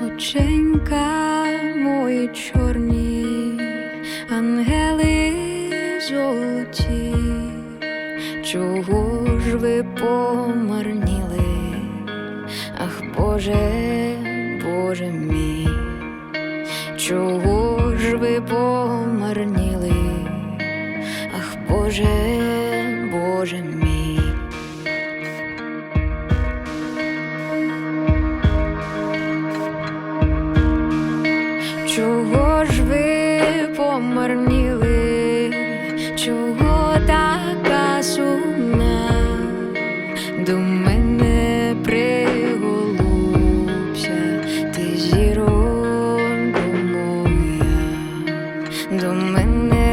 Оченька мої чорні, ангели золоті, чого ж ви помарніли? Ах, Боже, Боже мій, чого ж ви помарніли? Ах, Боже, Боже мій. Чого ж ви помарніли? Чого така сумна? До мене приголубся, ти зіронько моя, до мене.